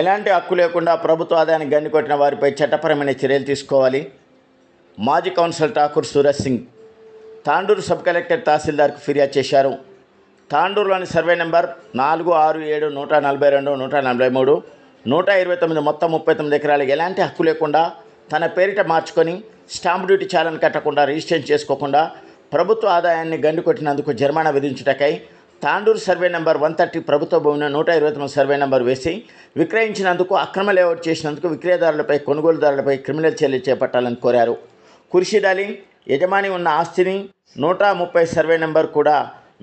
ఎలాంటి హక్కు లేకుండా ప్రభుత్వ ఆదాయాన్ని గన్నికొట్టిన వారిపై చట్టపరమైన చర్యలు తీసుకోవాలి? మాజీ councillor Thakur Suraj Singh Tandur sub collector తహసీల్దార్కు ఫిర్యాదు చేశారు. తాండూరులోని సర్వే నెంబర్ నాలుగు ఆరు ఏడు నూట నలభై రెండు నూట నలభై మూడు నూట ఇరవై తొమ్మిది మొత్తం ముప్పై తొమ్మిది ఎకరాలు ఎలాంటి హక్కు లేకుండా తన పేరిట మార్చుకొని స్టాంప్ డ్యూటీ చాలని కట్టకుండా రిజిస్ట్రేషన్ చేసుకోకుండా ప్రభుత్వ ఆదాయాన్ని గండికొట్టినందుకు జరిమానా విధించుటకై Tandur survey number one thirty ప్రభుత్వ భూమిని నూట ఇరవై తొమ్మిది సర్వే నెంబర్ వేసి విక్రయించినందుకు అక్రమ లేఅవుట్ చేసినందుకు విక్రయదారులపై కొనుగోలుదారులపై క్రిమినల్ చర్యలు చేపట్టాలని కోరారు. కుర్షిదాలి యజమాని ఉన్న ఆస్తిని నూట ముప్పై సర్వే నెంబర్ కూడా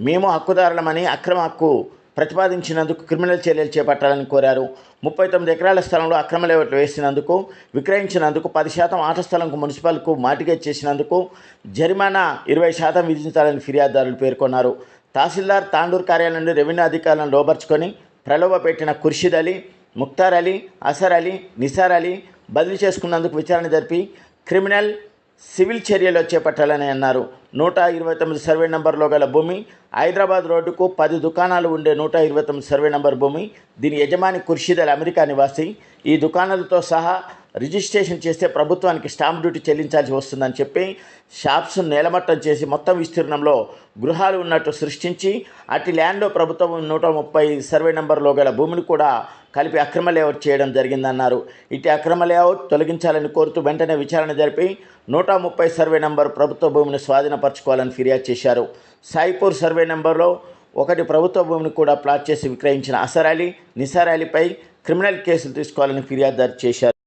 మేము హక్కుదారులమని అక్రమ హక్కు ప్రతిపాదించినందుకు క్రిమినల్ చర్యలు చేపట్టాలని కోరారు. ముప్పై తొమ్మిది ఎకరాల స్థలంలో అక్రమ లేవట్లు వేసినందుకు విక్రయించినందుకు పది శాతం ఆట స్థలంకు మున్సిపల్కు మార్టిగేజ్ చేసినందుకు జరిమానా ఇరవై శాతం విధించాలని ఫిర్యాదుదారులు పేర్కొన్నారు. తహసీల్దార్ తాండూరు కార్యాలయం నుండి రెవెన్యూ అధికారులను లోబర్చుకొని ప్రలోభ పెట్టిన ఖుర్షిద్ అలీ ముక్తార్ అలీ అసర్ అలీ నిసార్ అలీ బదిలీ చేసుకున్నందుకు విచారణ జరిపి క్రిమినల్ సివిల్ చర్యలు చేపట్టాలని అన్నారు. నూట ఇరవై తొమ్మిది సర్వే నంబర్లో గల భూమి. హైదరాబాద్ రోడ్డుకు పది దుకాణాలు ఉండే నూట ఇరవై తొమ్మిది సర్వే నంబర్ భూమి. దీని యజమాని ఖుర్షీద్ అమెరికా నివాసి. ఈ దుకాణాలతో సహా రిజిస్ట్రేషన్ చేస్తే ప్రభుత్వానికి స్టాంప్ డ్యూటీ చెల్లించాల్సి వస్తుందని చెప్పి షాప్స్ నేలమట్టం చేసి మొత్తం విస్తీర్ణంలో గృహాలు ఉన్నట్టు సృష్టించి అటు ల్యాండ్లో ప్రభుత్వం నూట ముప్పై సర్వే నంబర్లో గల భూమిని కూడా కలిపి అక్రమ లేఅవుట్ చేయడం జరిగిందన్నారు. ఇటు అక్రమ లేఅవుట్ తొలగించాలని కోరుతూ వెంటనే విచారణ జరిపి నూట ముప్పై సర్వే నంబర్ ప్రభుత్వ భూమిని స్వాధీనపరచుకోవాలని ఫిర్యాదు చేశారు. సాయిపూర్ సర్వే నెంబర్లో ఒకటి ప్రభుత్వ భూమిని కూడా ప్లాట్ చేసి విక్రయించిన అసర్ అలీ నిసార్ అలీపై క్రిమినల్ కేసులు తీసుకోవాలని ఫిర్యాదు చేశారు.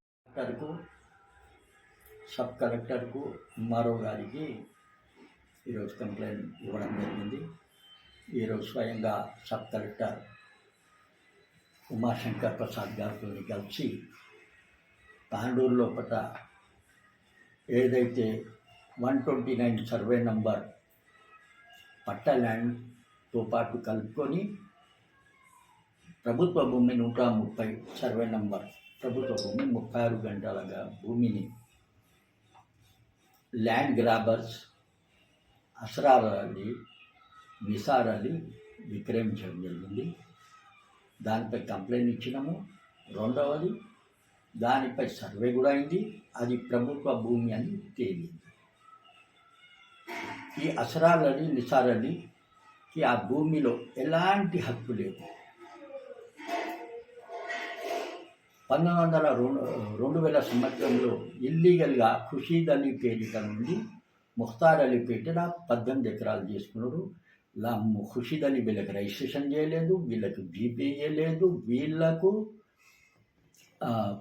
సబ్ కలెక్టర్కు ఎంఆర్ఓ గారికి ఈరోజు కంప్లైంట్ ఇవ్వడం జరిగింది. ఈరోజు స్వయంగా సబ్ కలెక్టర్ ఉమాశంకర్ ప్రసాద్ గారితో కలిసి తాండూరు పట ఏదైతే one twenty nine survey number పట్ట ల్యాండ్తో పాటు కలుపుకొని ప్రభుత్వ భూమి నూట ముప్పై సర్వే నంబర్ ప్రభుత్వ భూమి ముప్పై ఆరు గంటలుగా భూమిని ల్యాండ్ గ్రాబర్స్ అసరార్ అలీ నిసార్ అలీ విక్రయించడం జరిగింది. దానిపై కంప్లైంట్ ఇచ్చినాము. రెండవది దానిపై సర్వే కూడా అయింది. అది ప్రభుత్వ భూమి అని తేలింది. ఈ అసరాలని నిసారని ఈ ఆ భూమిలో ఎలాంటి హక్కు లేదు. పంతొమ్మిది వందల రెండు రెండు వేల సంవత్సరంలో ఇల్లీగల్గా ఖుషీద్ అలీ పేరిట నుండి ముఖ్తార్ అలీ పేరిట పద్దెనిమిది ఎకరాలు తీసుకున్నారు ఖుషీద్ అలీ వీళ్ళకి రిజిస్ట్రేషన్ చేయలేదు వీళ్ళకి జీపే చేయలేదు వీళ్ళకు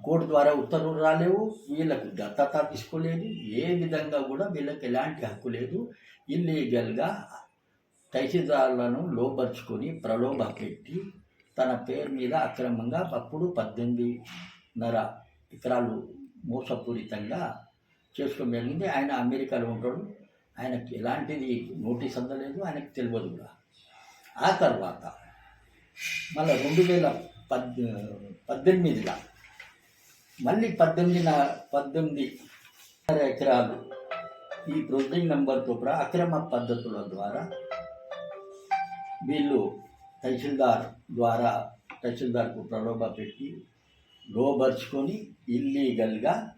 కోర్టు ద్వారా ఉత్తర్వులు రాలేవు వీళ్ళకు దత్తత తీసుకోలేదు ఏ విధంగా కూడా వీళ్ళకి ఎలాంటి హక్కు లేదు. ఇల్లీగల్గా తహసీల్దారులను లోపరుచుకొని ప్రలోభ పెట్టి తన పేరు మీద అక్రమంగా అప్పుడు పద్దెనిమిదిన్నర ఎకరాలు మోసపూరితంగా చేసుకోవడం ఆయన అమెరికాలో ఉంటాడు. ఆయనకి ఎలాంటిది నోటీస్ అందలేదు ఆయనకు తెలియదు కూడా. ఆ తర్వాత మళ్ళీ రెండు వేల పద్ పద్దెనిమిదిలో మళ్ళీ పద్దెనిమిది పద్దెనిమిది ఎకరాలు ఈ ప్రొసీడింగ్ నెంబర్తో కూడా అక్రమ పద్ధతుల ద్వారా వీళ్ళు తహసీల్దార్ ద్వారా తహసీల్దార్కు ప్రలోభ పెట్టి లోబర్చుకొని ఇల్లీగల్గా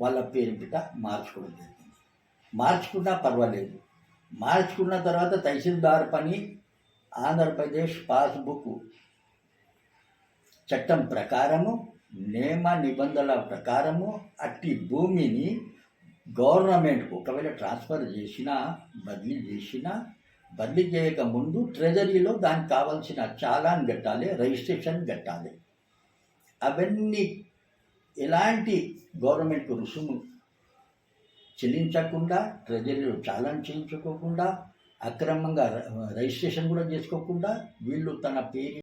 వాళ్ళ పేరు పిట మార్చుకోవడం జరిగింది. మార్చుకున్నా పర్వాలేదు. మార్చుకున్న తర్వాత తహసీల్దార్ పని ఆంధ్రప్రదేశ్ పాస్బుక్ చట్టం ప్రకారము నియమ నిబంధనల ప్రకారము అట్టి భూమిని గవర్నమెంట్కు ఒకవేళ ట్రాన్స్ఫర్ చేసినా బదిలీ చేసినా బదిలీ చేయక ముందు ట్రెజరీలో దానికి కావాల్సిన చాలాన్ కట్టాలి రిజిస్ట్రేషన్ కట్టాలి. అవన్నీ ఎలాంటి గవర్నమెంట్ రుసుము చెల్లించకుండా ట్రెజరీలో చాలాన్ చేయించుకోకుండా అక్రమంగా రిజిస్ట్రేషన్ కూడా చేసుకోకుండా వీళ్ళు తన పేరు